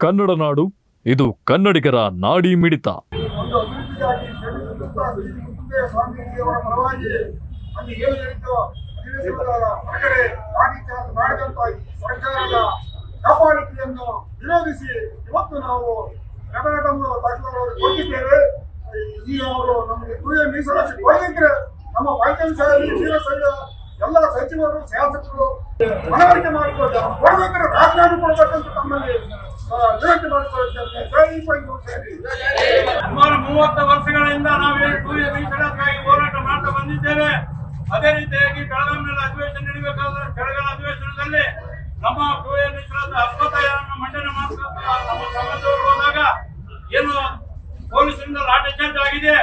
ಕನ್ನಡ ನಾಡು, ಇದು ಕನ್ನಡಿಗರ ನಾಡಿ ಮಿಡಿತ. ಈ ವಿರೋಧಿಸಿ ಇವತ್ತು ನಾವು ಈಗ ಅವರು ನಮಗೆ ನಮ್ಮ ಸಂಘ ಎಲ್ಲ ಸಚಿವರು ಶಾಸಕರು ಮನವರಿಕೆ ಮಾಡಿಕೊಂಡು ಕೊಡಬೇಕಾದ್ರೆ ರಾಜೀನಾಮೆ ಕೊಡಬೇಕಂತ ತಮ್ಮಲ್ಲಿ ಸುಮಾರು ಮೂವತ್ತು ವರ್ಷಗಳಿಂದ ನಾವು ಏನು ಟೂ ಎ ಮೀಸಲಾತಿಗಾಗಿ ಹೋರಾಟ ಮಾಡ್ತಾ ಬಂದಿದ್ದೇವೆ. ಅದೇ ರೀತಿಯಾಗಿ ಬೆಳಗಾವಿನಲ್ಲಿ ಅಧಿವೇಶನ ನಡೀಬೇಕಾದ ಬೆಳಗಾವಿ ಅಧಿವೇಶನದಲ್ಲಿ ನಮ್ಮ ಎ ಮೀಸಲಾತಿ ಅಸ್ಪತೆಯನ್ನು ಮಂಡನೆ ಮಾಡ್ತಾ ನಮ್ಮ ಏನು ಪೊಲೀಸರಿಂದ ಲಾಠಿ ಚಾರ್ಜ್ ಆಗಿದೆ.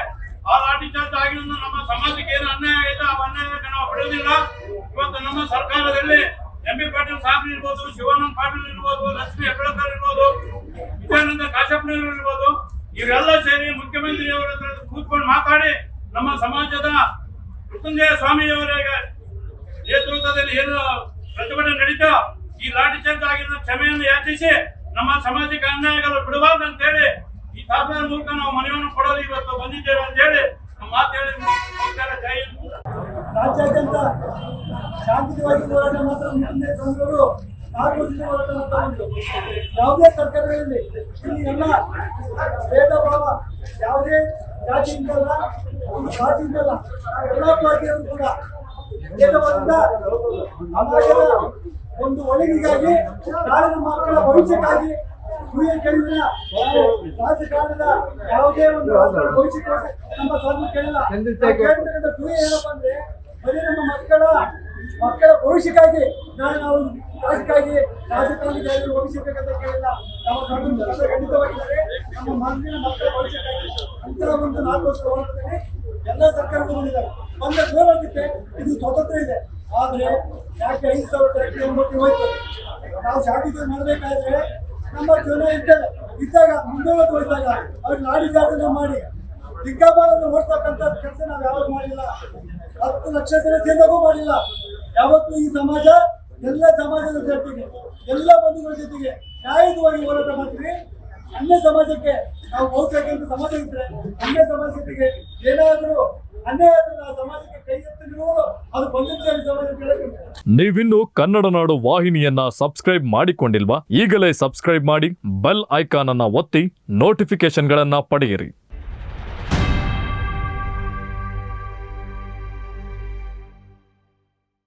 ಆ ಲಾಠಿ ಚಾರ್ಜ್ ಆಗಿರೋದು ನಮ್ಮ ಸಮಾಜಕ್ಕೆ ಏನು ಅನ್ಯಾಯ ಆಗಿದೆ? ಆ ಅನ್ಯಾಯಕ್ಕೆ ನಾವು ಇವತ್ತು ನಮ್ಮ ಸರ್ಕಾರದಲ್ಲಿ ಇರ್ಬೋದು ಶಿವಾನಂದ ಪಾಟೀಲ್ ಇರ್ಬೋದು, ಲಕ್ಷ್ಮೀ ಹೆಬ್ಬಳಕರ್ ಇರ್ಬೋದು, ವಿಜಯಾನಂದ ಕಾಶಪ್ಪನವರು ಇರ್ಬೋದು, ಇವರೆಲ್ಲ ಸೇರಿ ಮುಖ್ಯಮಂತ್ರಿಯವರ ಹತ್ರ ಕೂತ್ಕೊಂಡು ಮಾತಾಡಿ ನಮ್ಮ ಸಮಾಜದ ಮೃತ್ಯುಂಜಯ ಸ್ವಾಮಿಯವರ ನೇತೃತ್ವದಲ್ಲಿ ಏನು ಪ್ರತಿಭಟನೆ ನಡೀತಾ, ಈ ಲಾಠಿ ಚಾರ್ಜ್ ಆಗಿರೋ ಕ್ಷಮೆಯನ್ನು ಯಾಚಿಸಿ ನಮ್ಮ ಸಮಾಜಕ್ಕೆ ಅನ್ಯಾಯಗಳು ಬಿಡಬಾರ್ದು ಅಂತ ಹೇಳಿ ಈ ತಾಪದ ಮೂಲಕ ನಾವು ಮನವಿಯನ್ನು ಕೊಡಲು ಇವತ್ತು ಬಂದಿದ್ದೇವೆ ಅಂತ ಹೇಳಿ ನಮ್ಮ ಮಾತು ಹೇಳಿ ಮುಗಿಸ್ತಾರೆ. ಜೈ ಹಿಂದ್. ರಾಜ್ಯಾದ್ಯಂತ ಶಾಂತಿಯುತವಾಗಿ ಹೋರಾಟ ಮಾತ್ರ ಮುಂದೆ ಮಾಡ್ತಾ ಬಂದ್ರು ಯಾವುದೇ ಸರ್ಕಾರಗಳಲ್ಲಿ. ಇಲ್ಲಿ ಎಲ್ಲ ಭೇದ ಭಾವ ಯಾವುದೇ ಜಾತಿಯಿಂದಲ್ಲ ಒಂದು ಜಾತಿಯಿಂದಲ್ಲ ಎಲ್ಲ ಪಾರ್ಟಿಯವರು ಕೂಡ ಭೇದವಾದಿಂದ ಸಮಾಜದ ಒಂದು ಒಳಗಿಗಾಗಿ ನಾಳಿನ ಮಕ್ಕಳ ಭವಿಷ್ಯಕ್ಕಾಗಿ ಕೇಳಿಲ್ಲ ರಾಜಕಾರಣದ ಯಾವುದೇ ಒಂದು ರಾಷ್ಟ್ರದ ಭವಿಷ್ಯಕ್ಕಾಗಿ ನಮ್ಮ ಸ್ವಾಮಿ ಕೇಳಿಲ್ಲ. ಏನಪ್ಪ ಅಂದ್ರೆ, ಬರೀ ನಮ್ಮ ಮಕ್ಕಳ ಮಕ್ಕಳ ಭವಿಷ್ಯಕ್ಕಾಗಿ ನಾನು ನಾವು ರಾಜಕ್ಕಾಗಿ ರಾಜಕಾರಣಿಗಾಗಿ ಭವಿಷ್ಯಕ್ಕಂತ ಕೇಳಿಲ್ಲ. ನಮ್ಮ ಖಂಡಿತವಾಗಿದ್ದಾರೆ. ನಮ್ಮ ಮಂದಿನ ಮಕ್ಕಳ ಭವಿಷ್ಯಕ್ಕಾಗಿ ಅಂತ ಒಂದು ನಾಲ್ಕು ವರ್ಷ ಹೋರಾಟದಲ್ಲಿ ಎಲ್ಲ ಸರ್ಕಾರಗಳು ಬಂದಿದ್ದಾರೆ. ಬಂದ ಹೋರಾಟಕ್ಕೆ ಇದು ಸ್ವತಂತ್ರ ಇದೆ. ಆದರೆ ಯಾಕೆ ಐದು ಸಾವಿರ ಟ್ಯಾಕ್ಟರ್ ಎಂಬತ್ತು ಹೋಯ್ತು? ನಾವು ಶಾಂತಿ ಮಾಡಬೇಕಾದ್ರೆ ನಮ್ಮ ಜನ ಇದ್ದಾರೆ, ಇದ್ದಾಗ ಮುಂದೆ ಹೋಯ್ತಾಗ ಅವ್ರು ನಾಡಿ ಸಾಧನೆ ಮಾಡಿ ದಿಗ್ಗಬಾರನ್ನು ಓಡ್ತಕ್ಕಂಥ ಕೆಲಸ ನಾವು ಯಾವಾಗ ಮಾಡಿಲ್ಲ. ಹತ್ತು ಲಕ್ಷ ಜನ ಸೇರಿದಾಗೂ ಮಾಡಿಲ್ಲ. ಯಾವತ್ತು ಈ ಸಮಾಜ, ಎಲ್ಲ ಸಮಾಜದ ಜೊತೆಗೆ ಎಲ್ಲ ಬಂಧುಗಳ ಜೊತೆಗೆ ನ್ಯಾಯಯುತವಾಗಿ ಹೋರಾಟ ಮಾಡ್ತೀವಿ. ಅನ್ಯ ಸಮಾಜಕ್ಕೆ ನಾವು ಹೋಗ್ಬೇಕಂತ ಸಮಾಜ ಇದ್ರೆ, ಅನ್ಯ ಸಮಾಜಕ್ಕೆ ಏನಾದರೂ ಅನ್ಯಾಯ ಆದ್ರೆ ಸಮಾಜಕ್ಕೆ ಅದು ಸಮಾಜ ನೀವಿನ್ನು ಕನ್ನಡ ನಾಡು ವಾಹಿನಿಯನ್ನ ಸಬ್ಸ್ಕ್ರೈಬ್ ಮಾಡಿಕೊಂಡಿಲ್ವಾ? ಈಗಲೇ ಸಬ್ಸ್ಕ್ರೈಬ್ ಮಾಡಿ, ಬೆಲ್ ಐಕಾನ್ ಅನ್ನ ಒತ್ತಿ ನೋಟಿಫಿಕೇಶನ್ಗಳನ್ನ ಪಡೆಯಿರಿ.